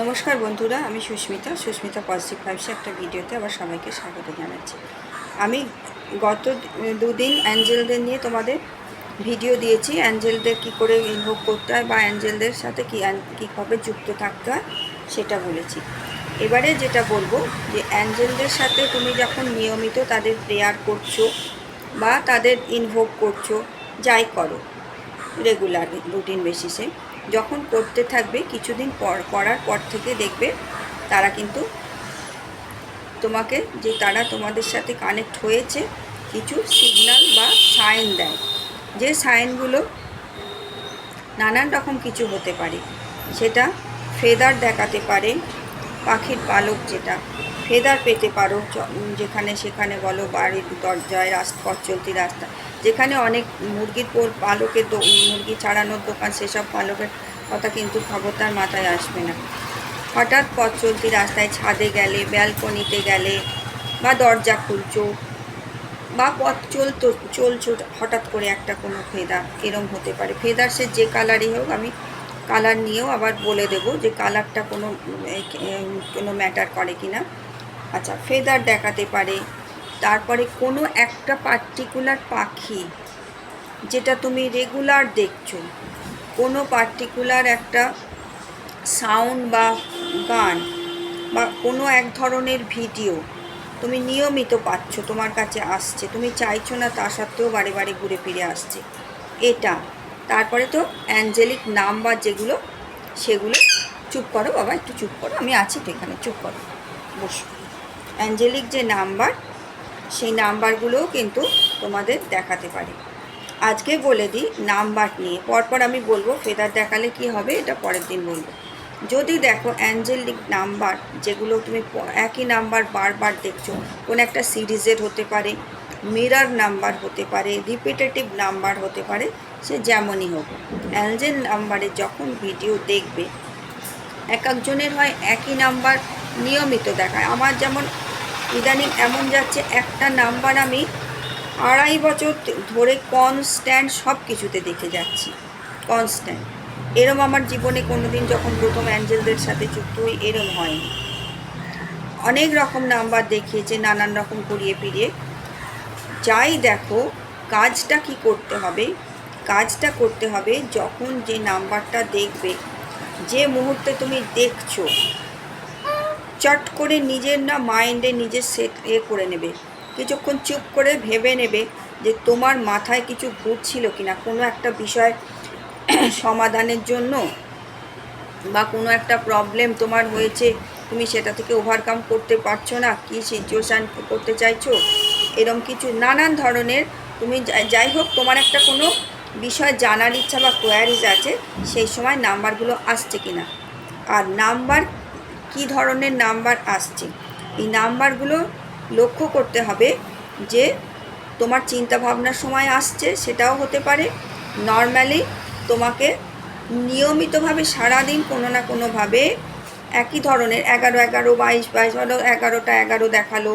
নমস্কার বন্ধুরা, আমি সুস্মিতা সুস্মিতা পজিটিভ ভাইবসে একটা ভিডিওতে আবার সবাইকে স্বাগত জানাচ্ছি। আমি গত দুদিন অ্যাঞ্জেলদের নিয়ে তোমাদের ভিডিও দিয়েছি, অ্যাঞ্জেলদের কী করে ইনভোগ করতে হয় বা অ্যাঞ্জেলদের সাথে কী কীভাবে যুক্ত থাকতে হয় সেটা বলেছি। এবারে যেটা বলব যে অ্যাঞ্জেলদের সাথে তুমি যখন নিয়মিত তাদের প্রেয়ার করছ বা তাদের ইনভোগ করছ, যাই করো রেগুলার রুটিন বেসিসে যখন করতে থাকবে, কিছুদিন পর করার পর থেকে দেখবে তারা কিন্তু তোমাকে, যে তারা তোমাদের সাথে কানেক্ট হয়েছে, কিছু সিগনাল বা সাইন দেয়। যে সাইনগুলো নানান রকম কিছু হতে পারে। সেটা ফেদার দেখাতে পারে পাখির পালক যেটা। ফেদার পেতে পারো যেখানে সেখানে বলো, বাড়ির দরজায় রাস্তা পথ চলতি রাস্তা। যেখানে অনেক মুরগির পোল পালকের মুরগি ছাড়ানোর দোকান, সেসব পালকের কথা কিন্তু খবরদার মাথায় আসবে না। হঠাৎ পথ চলতি রাস্তায় ছাদে গেলে, ব্যালকনিতে গেলে বা দরজা খুলছো বা পথ চলতো চলছো হঠাৎ করে একটা কোনো ফেদার এরম হতে পারে। ফেদার সে যে কালারই হোক, আমি কালার নিয়েও আবার বলে দেবো যে কালারটা কোনো কোনো ম্যাটার করে কি না আচ্ছা ফেদার দেখাতে পারে। তারপরে কোনো একটা পার্টিকুলার পাখি যেটা তুমি রেগুলার দেখছ, কোনো পার্টিকুলার একটা সাউন্ড বা গান বা কোনো এক ধরনের ভিডিও তুমি নিয়মিত পাচ্ছ, তোমার কাছে আসছে, তুমি চাইছো না তা সত্ত্বেও বারে বারে ঘুরে ফিরে আসছে। এটা তারপরে তো অ্যাঞ্জেলিক নাম্বার যেগুলো, সেগুলো চুপ করো বাবা, একটু চুপ করো, আমি আছি তো এখানে, চুপ করো, বসো। অ্যাঞ্জেলিক যে নাম্বার সেই নাম্বারগুলোও কিন্তু তোমাদের দেখাতে পারে। আজকে বলে দিই নাম্বার নিয়ে, পরপর আমি বলব ফেদার দেখালে কি হবে এটা পরের দিন বলব। যদি দেখো অ্যাঞ্জেলিক নাম্বার যেগুলো তুমি একই নাম্বার বারবার দেখছ, কোন একটা সিরিজের হতে পারে মিরার নাম্বার হতে পারে রিপিটেটিভ নাম্বার হতে পারে সে যেমনই হোক, অ্যাঞ্জেল নাম্বারে যখন ভিডিও দেখবে, এক একজনের হয় একই নাম্বার নিয়মিত দেখায়। আমার যেমন ইদানিং এমন যাচ্ছে, একটা নাম্বার আমি আড়াই বছর ধরে কনস্ট্যান্ট সব কিছুতে দেখে যাচ্ছি কনস্ট্যান্ট এরম আমার জীবনে কোনো দিন যখন প্রথম অ্যাঞ্জেলদের সাথে যুক্ত হই, এরম হয়নি। অনেক রকম নাম্বার দেখিয়েছে, নানান রকম ঘুরিয়ে ফিরিয়ে। যাই দেখো, কাজটা কি করতে হবে কাজটা করতে হবে যখন যে নাম্বারটা দেখবে। যে মুহূর্তে তুমি দেখছ, চট করে নিজের না মাইন্ডে নিজের সেট এ করে নেবে। কিছুক্ষণ চুপ করে ভেবে নেবে যে তোমার মাথায় কিছু ঘুরছিল কিনা, কোনো একটা বিষয় সমাধানের জন্য বা কোনো একটা প্রবলেম তোমার হয়েছে, তুমি সেটা থেকে ওভারকাম করতে পারছ না, কী সিচুয়েশান করতে চাইছো? এরম কিছু নানান ধরনের তুমি যাই হোক, তোমার একটা কোনো বিষয় জানার ইচ্ছা বা কোয়ারিজ আছে, সেই সময় নাম্বারগুলো আসছে কি না আর নাম্বার, কি ধরনের নাম্বার আসছে? এই নাম্বারগুলো লক্ষ্য করতে হবে যে তোমার চিন্তা ভাবনার সময় আসছে, সেটাও হতে পারে। নর্মালি তোমাকে নিয়মিতভাবে সারাদিন কোনো না কোনোভাবে একই ধরনের এগারো এগারো, বাইশ বাইশ হলো এগারোটা, এগারো দেখাল,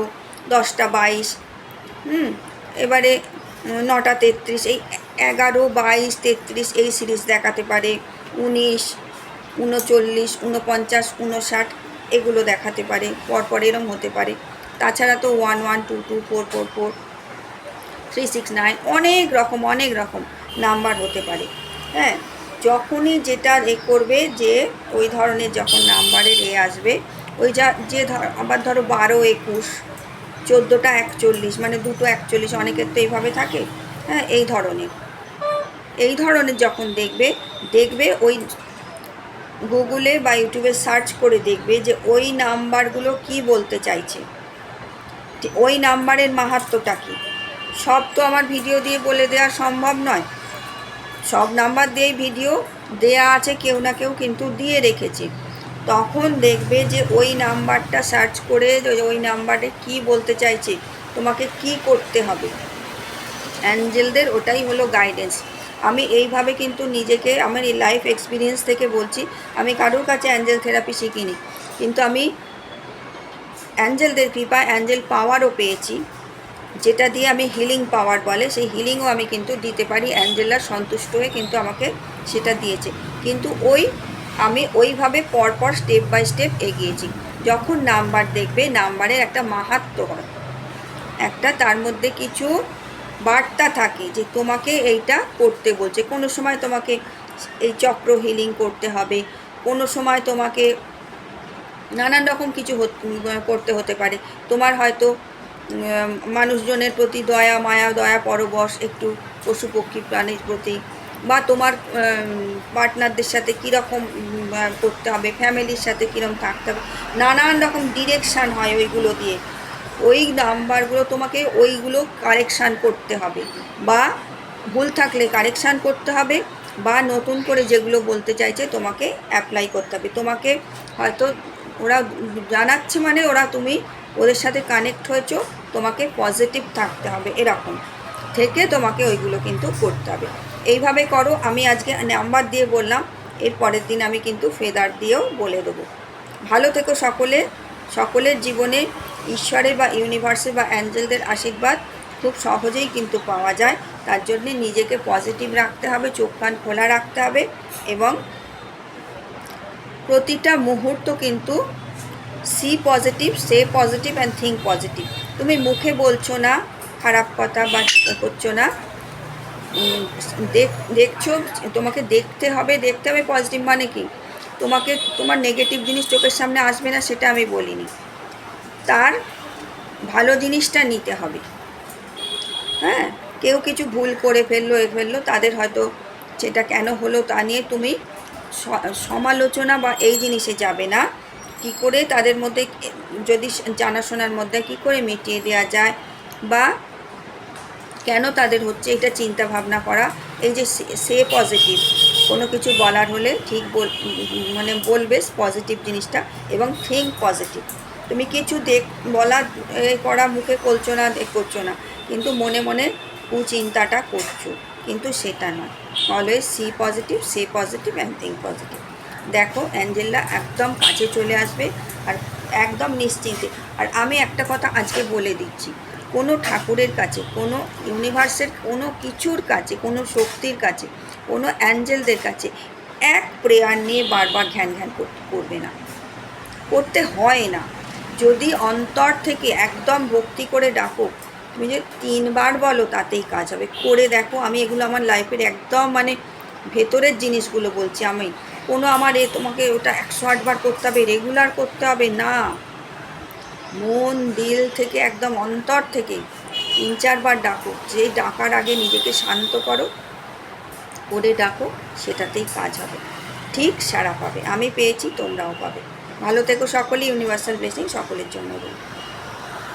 দশটা, বাইশ, হুম, এবারে নটা, তেত্রিশ, এই এগারো, বাইশ, তেত্রিশ এই সিরিজ দেখাতে পারে। উনিশ, উনচল্লিশ, উনপঞ্চাশ, উনষাট এগুলো দেখাতে পারে। পরপর এরম হতে পারে। তাছাড়া তো one one, two two, four four four, three, six, nine অনেক রকম অনেক রকম নাম্বার হতে পারে। হ্যাঁ যখনই যেটা এ করবে যে ওই ধরনের যখন নাম্বারের এ আসবে, ওই যা, যে ধর আবার ধরো বারো, একুশ, চোদ্দোটা একচল্লিশ মানে দুটো একচল্লিশ, অনেকের তো এইভাবে থাকে। হ্যাঁ এই ধরনের। এই ধরনের যখন দেখবে দেখবে ওই গুগলে বা ইউটিউবে সার্চ করে দেখবে যে ওই নাম্বারগুলো কি বলতে চাইছে। ওই নাম্বারের মাহাত্ম্যটা কী? সব তো আমার ভিডিও দিয়ে বলে দেওয়া সম্ভব নয়। সব নাম্বার দিয়েই ভিডিও দেয়া আছে, কেউ না কেউ কিন্তু দিয়ে রেখেছে। তখন দেখবে যে ওই নাম্বারটা সার্চ করে ওই নাম্বারে কি বলতে চাইছে, তোমাকে কি করতে হবে? অ্যাঞ্জেলদের ওটাই হলো গাইডেন্স আমি এইভাবে কিন্তু নিজেকে, আমার এই লাইফ এক্সপিরিয়েন্স থেকে বলছি, আমি কারোর কাছে অ্যাঞ্জেল থেরাপি শিখিনি। কিন্তু আমি অ্যাঞ্জেলদের কৃপায় অ্যাঞ্জেল পাওয়ারও পেয়েছি, যেটা দিয়ে আমি হিলিং পাওয়ার বলে, সেই হিলিংও আমি কিন্তু দিতে পারি অ্যাঞ্জেলার সন্তুষ্ট হয়ে কিন্তু আমাকে সেটা দিয়েছে। কিন্তু ওই, আমি ওইভাবে পরপর স্টেপ বাই স্টেপ এগিয়েছি। যখন নাম্বার দেখবে নাম্বারের একটা মাহাত্ম হয় একটা তার মধ্যে কিছু বার্তা থাকে যে তোমাকে এইটা করতে বলছে। কোনো সময় তোমাকে এই চক্র হিলিং করতে হবে, কোনো সময় তোমাকে নানান রকম কিছু করতে হতে পারে। তোমার হয়তো মানুষজনের প্রতি দয়া, মায়া, দয়া, পরবশ, একটু পশু পক্ষী, প্রাণীর প্রতি বা তোমার পার্টনারদের সাথে কীরকম করতে হবে ফ্যামিলির সাথে কীরকম থাকতে হবে, নানান রকম ডিরেকশান হয় ওইগুলো দিয়ে। ওই নাম্বারগুলো তোমাকে ওইগুলো কারেকশান করতে হবে বা ভুল থাকলে কারেকশান করতে হবে বা নতুন করে যেগুলো বলতে চাইছে তোমাকে অ্যাপ্লাই করতে হবে। তোমাকে হয়তো ওরা জানাচ্ছে মানে ওরা তুমি ওদের সাথে কানেক্ট হয়েছো, তোমাকে পজিটিভ থাকতে হবে এরকম থেকে তোমাকে ওইগুলো কিন্তু করতে হবে। এইভাবে করো, আমি আজকে নাম্বার দিয়ে বললাম, এর পরের দিন আমি কিন্তু ফেদার দিয়েও বলে দেবো। ভালো থেকো সকলে, সকলের জীবনে ঈশ্বরের বা ইউনিভার্সের বা অ্যাঞ্জেলদের আশীর্বাদ খুব সহজেই কিন্তু পাওয়া যায়। তার জন্যে নিজেকে পজিটিভ রাখতে হবে, চোখ কান খোলা রাখতে হবে এবং প্রতিটা মুহূর্ত কিন্তু see positive say positive and think positive তুমি মুখে বলছো না, খারাপ কথা বা করছ না দেখছ, তোমাকে দেখতে হবে দেখতে হবে পজিটিভ মানে কি? তোমাকে, তোমার নেগেটিভ জিনিস চোখের সামনে আসবে না, সেটা আমি বলিনি। তার ভালো জিনিসটা নিতে হবে। হ্যাঁ কেউ কিছু ভুল করে ফেলল, এ ফেলল, তাদের হয়তো সেটা কেন হলো তা নিয়ে তুমি সমালোচনা বা এই জিনিসে যাবে না। কি করে তাদের মধ্যে যদি জানাশোনার মধ্যে কি করে মিটিয়ে দেওয়া যায় বা কেন তাদের হচ্ছে এটা চিন্তা ভাবনা করা, এই যে সে- পজিটিভ কোনো কিছু বলার হলে ঠিক বল মানে বলবে পজিটিভ জিনিসটা এবং থিঙ্ক পজিটিভ তুমি কিছু দেখ, বলা করা, মুখে করছ না করছ না। কিন্তু মনে মনে কুচিন্তাটা করছ। কিন্তু সেটা নয়। Always see positive say positive and think positive দেখো, অ্যাঞ্জেলা একদম কাছে চলে আসবে আর একদম নিশ্চিন্তে। আর আমি একটা কথা আজকে বলে দিচ্ছি। কোনো ঠাকুরের কাছে, কোনো ইউনিভার্সের কোনো কিছুর কাছে, কোনো শক্তির কাছে, কোনো অ্যাঞ্জেলদের কাছে এক প্রেয়ার নিয়ে বারবার ঘ্যান ঘ্যান করতে করবে না। করতে হয় না। যদি অন্তর থেকে একদম ভক্তি করে ডাকো, তুমি যে তিনবার বলো তাতেই কাজ হবে। করে দেখো, আমি এগুলো আমার লাইফের একদম মানে ভেতরের জিনিসগুলো বলছি আমি। কোনো আমার এ তোমাকে ওটা একশো আটবার করতে হবে রেগুলার করতে হবে, না। মন, দিল থেকে একদম অন্তর থেকে তিন চারবার ডাকো। যেই ডাকার আগে নিজেকে শান্ত করো, করে ডাকো, সেটাতেই কাজ হবে। ঠিক সারা পাবে। আমি পেয়েছি, তোমরাও পাবে। ভালো থেকো সকলেই ইউনিভার্সাল ব্লেসিং সকলের জন্য রইল।